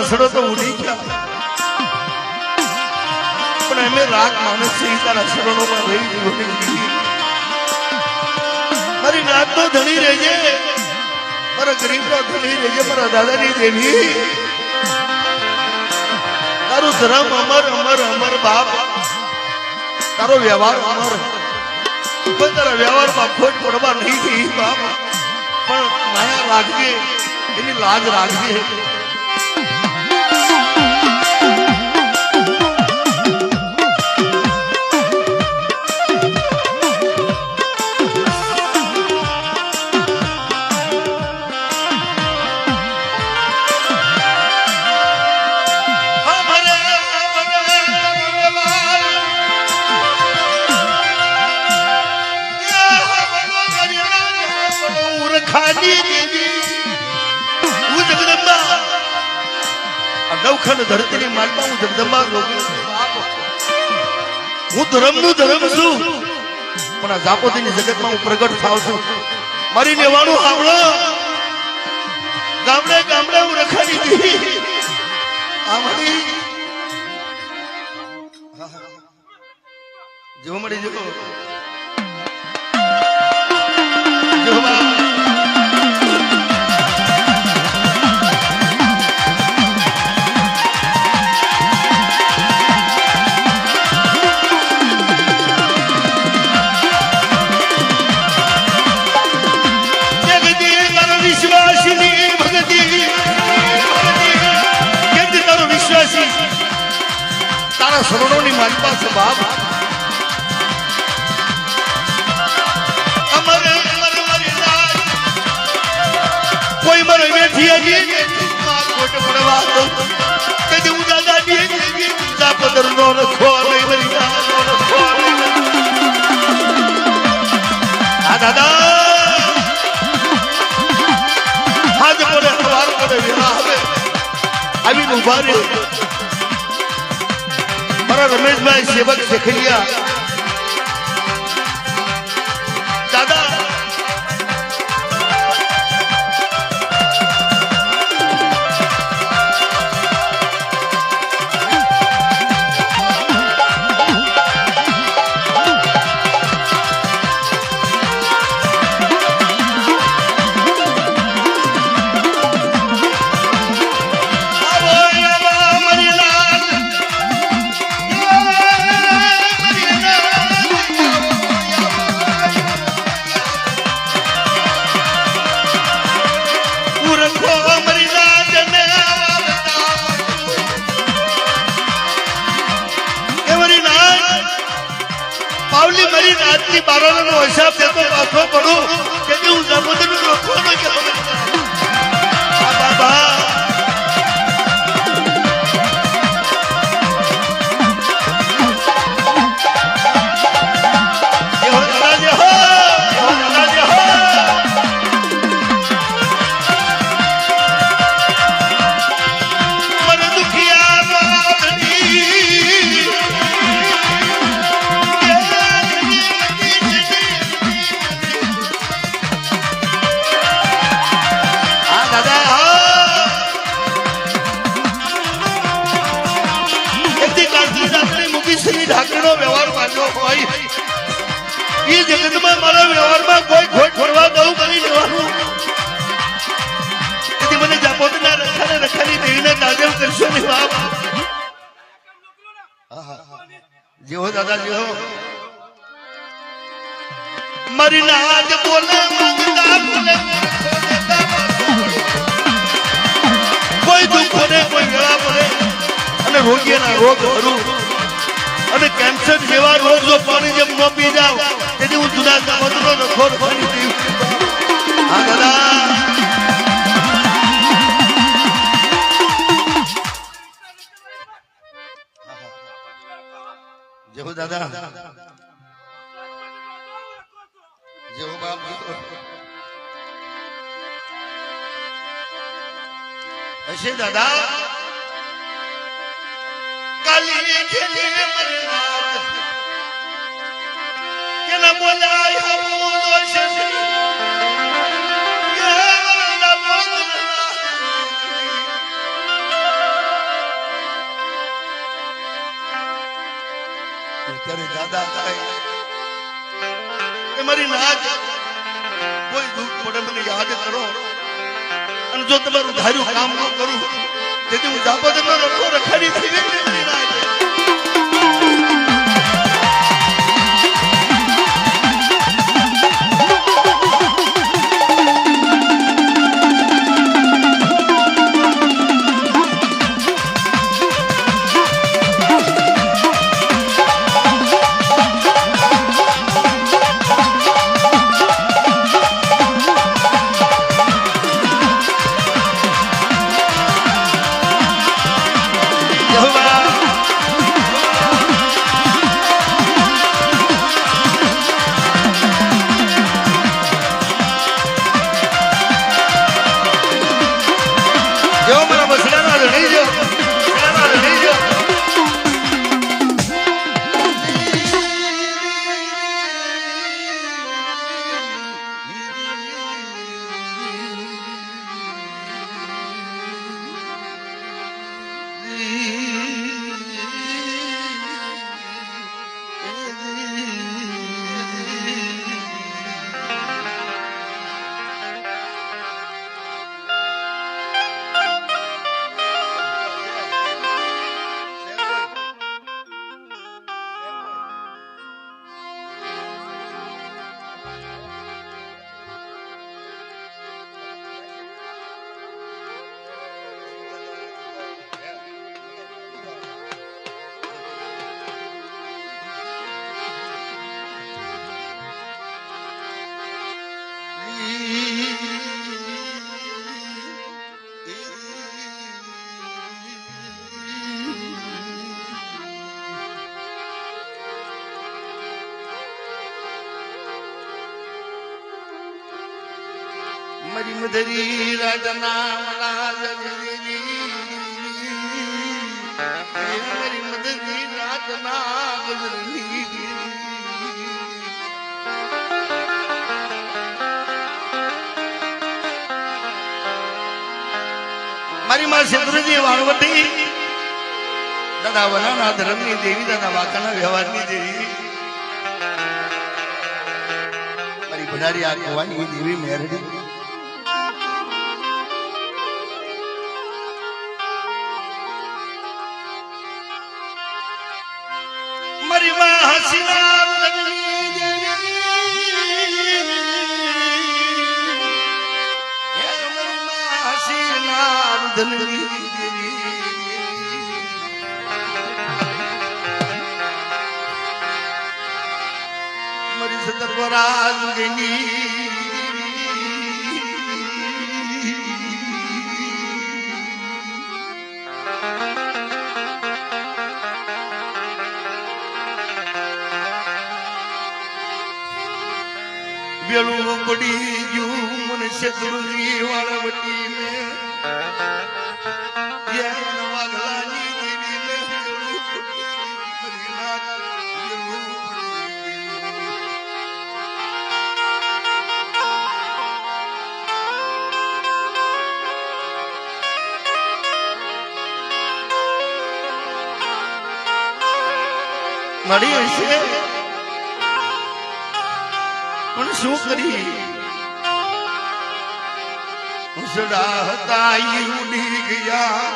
હસડો તો ઉડી ગયા. પણ અમે રાગ છે. શરણોમાં રહી જીવન તારું ધર્મ અમર અમર અમર બાપ. તારો વ્યવહાર અમર. કોઈ તારા વ્યવહારમાં ખોટ પડવા નહીં થઈ બાપ. પણ માયા રાખજે એની લાજ રાખજે નવખંડ ધરતીની માલમાં હું જગદંબા હું ધર્મનું ધર્મ છું. પણ આ જાપોતીની જગતમાં હું પ્રગટ થાવ છું. મારી નેવાણું સાંભળો ગામડે ગામડે હું રખાની દેવી આમણી જો મળી જો બાપ. કોઈ મને બેઠી હતી કોટ પડવા દો. કદી હું દાદા ની દાદા. હાથ પડે સવાર પડે આવી ઊભા રહે. મારા રમેશભાઈ સેવક શેખલિયા નો હિસાબ દેતો પાછો પડું. કે હું રોકવો ન કે બાબા જેવો દાદા, જેવો. મારી નાદ બોલે બોલે, કોઈ દુઃખ બોલે કોઈ વેળા પડે અને રોગીના રોગ હરું અને કેન્સર જેવા રોગ જો પાણી જેમ ન પી જાવ તેથી હું જુદા જમાતનો રખોર બની જઈશ હા, દાદા. હો દાદા. જેવો બાપ હશે દાદા. કાલી ખેલી બોલાય ત્યારે દાદા થાય. એ મારી નાચ કોઈ દુઃખ પડે મને યાદ કરો. અને જો તમારું ધાર્યું કામ ન કરું, તેથી હું જાપો તમને રખો રખાડી થઈ ગઈ મરી ગજરી મારી માં શત્રુજી વાળવટી. દાદા વનાના ધર્મની દેવી, દાદા વાકાના વ્યવહારની દેવી. મારી ભડારી આ કહેવાની દેવી મેરડી. મારી માં હસીના મારી મારી સતર્વરાજ ગની બેલું પડી ગયું મને શત્રુજી વાળા વટી મે. મળી હશે? પણ શું કરી ઉસડા હતા ઉડી ગયા.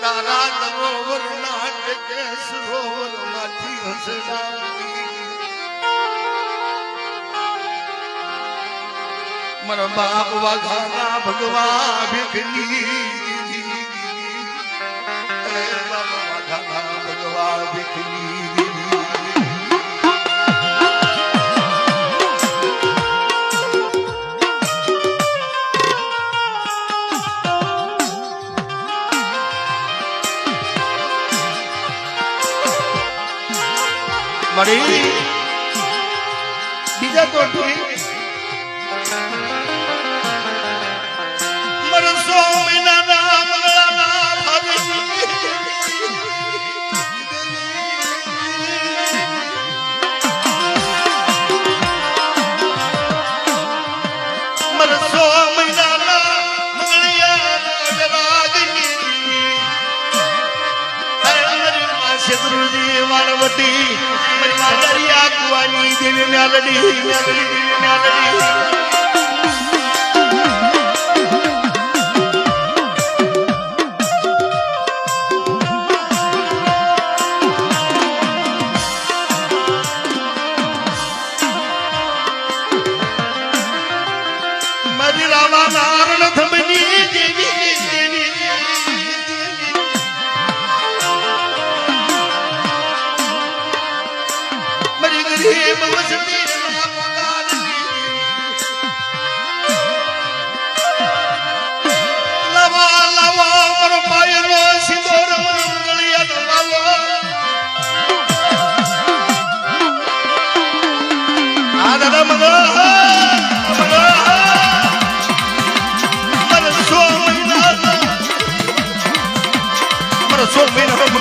તારા સરોવર નાટકે સરોવરમાંથી હસડા મારા બાપ વાઘાના ભગવા ભીખની ભગવા દેખલી મરસો મહિનાના મંગળિયાના રાજગીરી શત્રુજી માનવતી મારી માદરિયા કુવાની દેવી દેવી દેવી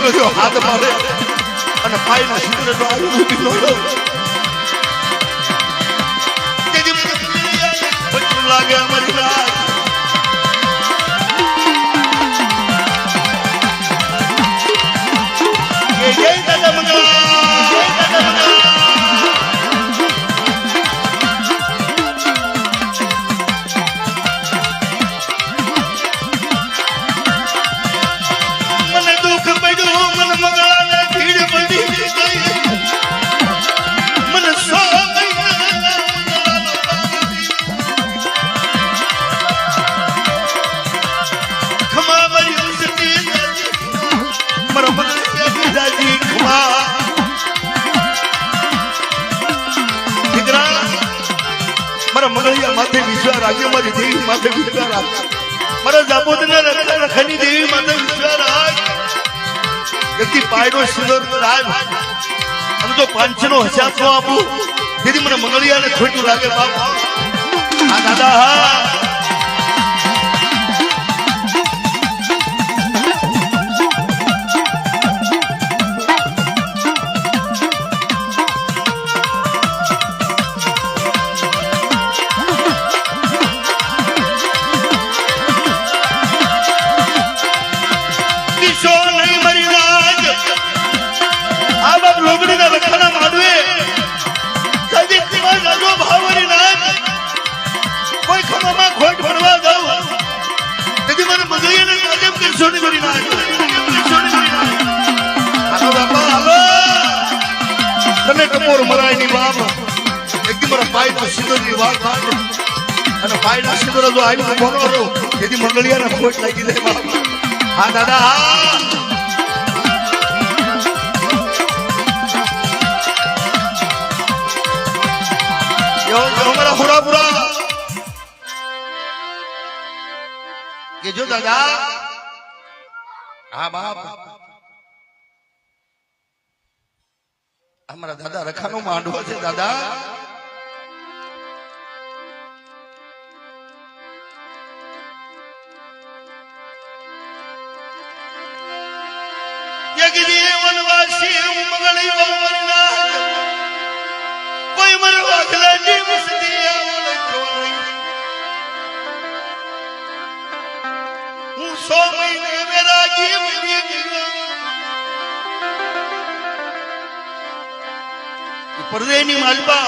મંગળ્યો હાથ મારે અને પાયનો સિંદોર તો આવ્યું બીનો તેથી મને લાગે અમારી રાત જલ્દી પાયડો સુંદર રાજ અને જો પાંચનો હજાર તો આપું તેથી મને મંગળિયાને ખોટું લાગે બાપ. આ દાદા હા. ના સિંદૂર જો આવી તો બોલો રહો તેથી મંગળિયાને ખોટ લાગી દે બાપ હા દાદા હા યો યો મારા હુરા પુરા કે જો દાદા હા બાપ અમારા દાદા રખાનો માંડવો છે દાદા સો મહિને મેરા જીવ પરદેની માલપા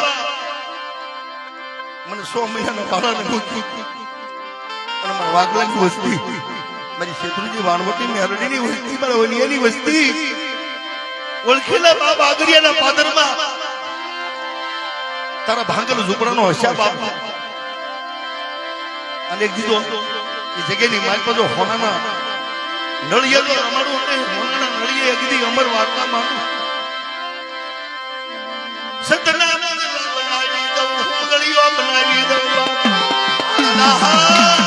મને સો મહિનાનો બાળાને મૂકી અને મારા વસ્તી મારી શેત્રુજી વાણવટી મેરડીની વસ્તી મારા વનિયાની વસ્તી ઓળખેલા બાપ આગરિયાના પાદરમાં તારા ભાંગલ ઝુંપડાનો હસ્યા બાપ અને એક દીધો, એ જગ્યાની માલ પર હોનાના નળિયે તો રમાડું અને હોનાના નળિયે અગદી અમર વાર્તા માનું સતના બનાવી દઉં ગળીઓ બનાવી દઉં. આના